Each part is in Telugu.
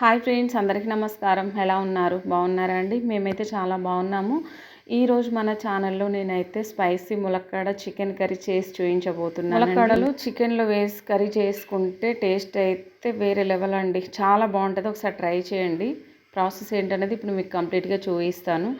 హాయ్ ఫ్రెండ్స్ అందరికీ నమస్కారం. ఎలా ఉన్నారు? బాగున్నారా అండి? మేమైతే చాలా బాగున్నాము. ఈరోజు మన ఛానల్లో నేనైతే స్పైసీ ములక్కాడ చికెన్ కర్రీ చేసి చూపించబోతున్నాను ములక్కాడలు చికెన్లో వేసి కర్రీ చేసుకుంటే టేస్ట్ అయితే వేరే లెవెల్ అండి. చాలా బాగుంటుంది. ఒకసారి ట్రై చేయండి. ప్రాసెస్ ఏంటనేది ఇప్పుడు మీకు కంప్లీట్గా చూపిస్తాను.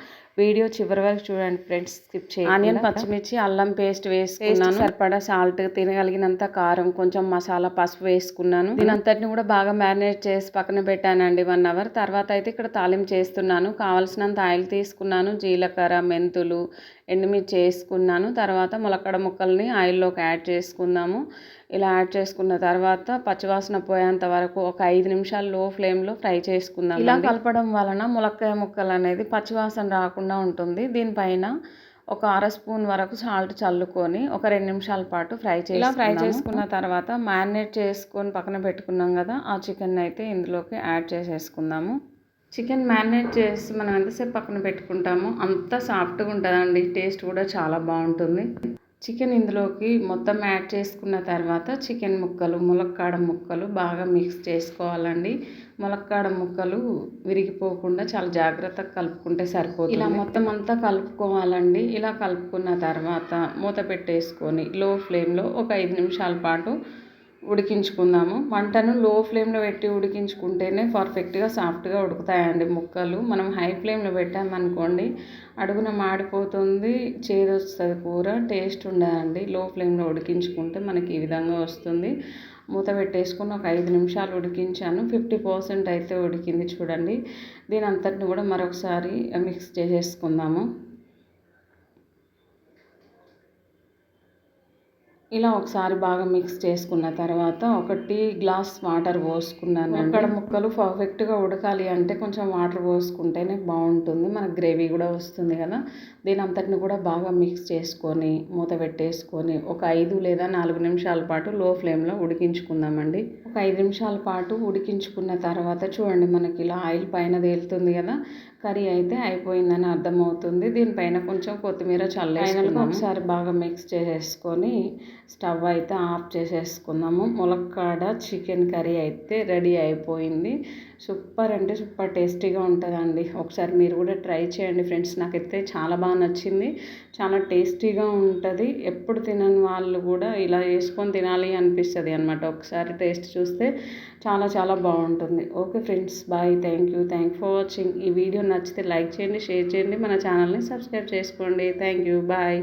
వీడియో చివరి వరకు చూడండి ఫ్రెండ్స్ స్కిప్ చేయండి ఆనియన్ పచ్చిమిర్చి అల్లం పేస్ట్ వేసుకున్నాను. సరిపడా సాల్ట్ తినగలిగినంత కారం కొంచెం మసాలా పసుపు వేసుకున్నాను. దీనంతటిని కూడా బాగా మ్యారినేట్ చేసి పక్కన పెట్టానండి వన్ అవర్. తర్వాత అయితే ఇక్కడ తాలింపు చేస్తున్నాను. కావాల్సినంత ఆయిల్ తీసుకున్నాను. జీలకర్ర మెంతులు ఎండుమిర్చి వేసుకున్నాను. తర్వాత ములక్కడ ముక్కల్ని ఆయిల్లోకి యాడ్ చేసుకుందాము. ఇలా యాడ్ చేసుకున్న తర్వాత పచ్చివాసన పోయేంత వరకు ఒక ఐదు నిమిషాలు లో ఫ్లేమ్లో ఫ్రై చేసుకుందాం ఇలా కలపడం వలన ములక్కాయ ముక్కలు అనేది పచ్చివాసన రాకుండా ఉంటుంది. దీనిపైన ఒక అర స్పూన్ వరకు సాల్ట్ చల్లుకొని ఒక రెండు నిమిషాల పాటు ఫ్రై చేసి ఇలా ఫ్రై చేసుకున్న తర్వాత మ్యారినేట్ చేసుకొని పక్కన పెట్టుకున్నాం కదా ఆ చికెన్ అయితే ఇందులోకి యాడ్ చేసేసుకుందాము. చికెన్ మ్యారినేట్ చేసి మనం ఎంతసేపు పక్కన పెట్టుకుంటామో అంత సాఫ్ట్గా ఉంటుందండి. టేస్ట్ కూడా చాలా బాగుంటుంది. చికెన్ ఇందులోకి మొత్తం యాడ్ చేసుకున్న తర్వాత చికెన్ ముక్కలు ములక్కాడ ముక్కలు బాగా మిక్స్ చేసుకోవాలండి. ములక్కాడ ముక్కలు విరిగిపోకుండా చాలా జాగ్రత్తగా కలుపుకుంటే సరిపోతుంది. ఇలా మొత్తం అంతా కలుపుకోవాలండి. ఇలా కలుపుకున్న తర్వాత మూత పెట్టేసుకొని లో ఫ్లేమ్లో ఒక ఐదు నిమిషాల పాటు ఉడికించుకుందాము. మంటను లో ఫ్లేమ్లో పెట్టి ఉడికించుకుంటేనే పర్ఫెక్ట్గా సాఫ్ట్గా ఉడుకుతాయండి ముక్కలు. మనం హై ఫ్లేమ్లో పెట్టామనుకోండి అడుగున మాడిపోతుంది చేదొస్తుంది కూర టేస్ట్ ఉండదండి. లో ఫ్లేమ్లో ఉడికించుకుంటే మనకి ఈ విధంగా వస్తుంది. మూత పెట్టేసుకుని ఒక ఐదు నిమిషాలు ఉడికించాను. ఫిఫ్టీ పర్సెంట్ అయితే ఉడికింది చూడండి. దీని అంతటిని కూడా మరొకసారి మిక్స్ చేసేసుకుందాము. ఇలా ఒకసారి బాగా మిక్స్ చేసుకున్న తర్వాత ఒక టీ గ్లాస్ వాటర్ పోసుకున్నాను అక్కడ ముక్కలు పర్ఫెక్ట్గా ఉడకాలి అంటే కొంచెం వాటర్ పోసుకుంటేనే బాగుంటుంది. మనకు గ్రేవీ కూడా వస్తుంది కదా. దీని అంతటిని కూడా బాగా మిక్స్ చేసుకొని మూత పెట్టేసుకొని ఒక ఐదు లేదా నాలుగు నిమిషాల పాటు లో ఫ్లేమ్లో ఉడికించుకుందామండి. ఒక ఐదు నిమిషాల పాటు ఉడికించుకున్న తర్వాత చూడండి మనకి ఇలా ఆయిల్ పైన తేలుతుంది కదా. కర్రీ అయితే అయిపోయిందని అర్థమవుతుంది. దీనిపైన కొంచెం కొత్తిమీర చల్లేసుకున్నాము. ఒకసారి బాగా మిక్స్ చేసేసుకొని స్టవ్ అయితే ఆఫ్ చేసేసుకుందాము ములక్కాడ చికెన్ కర్రీ అయితే రెడీ అయిపోయింది. సూపర్ అంటే సూపర్ టేస్టీగా ఉంటుందండి. ఒకసారి మీరు కూడా ట్రై చేయండి ఫ్రెండ్స్. నాకైతే చాలా బాగా నచ్చింది. చాలా టేస్టీగా ఉంటుంది. ఎప్పుడు తినని వాళ్ళు కూడా ఇలా వేసుకొని తినాలి అనిపిస్తుంది అనమాట ఒకసారి టేస్ట్ చూస్తే చాలా చాలా బాగుంటుంది. Okay friends bye. Thank you thank for watching ఈ వీడియో నచ్చితే లైక్ చేయండి షేర్ చేయండి. మన ఛానల్ని సబ్స్క్రైబ్ చేసుకోండి. Thank you. బాయ్.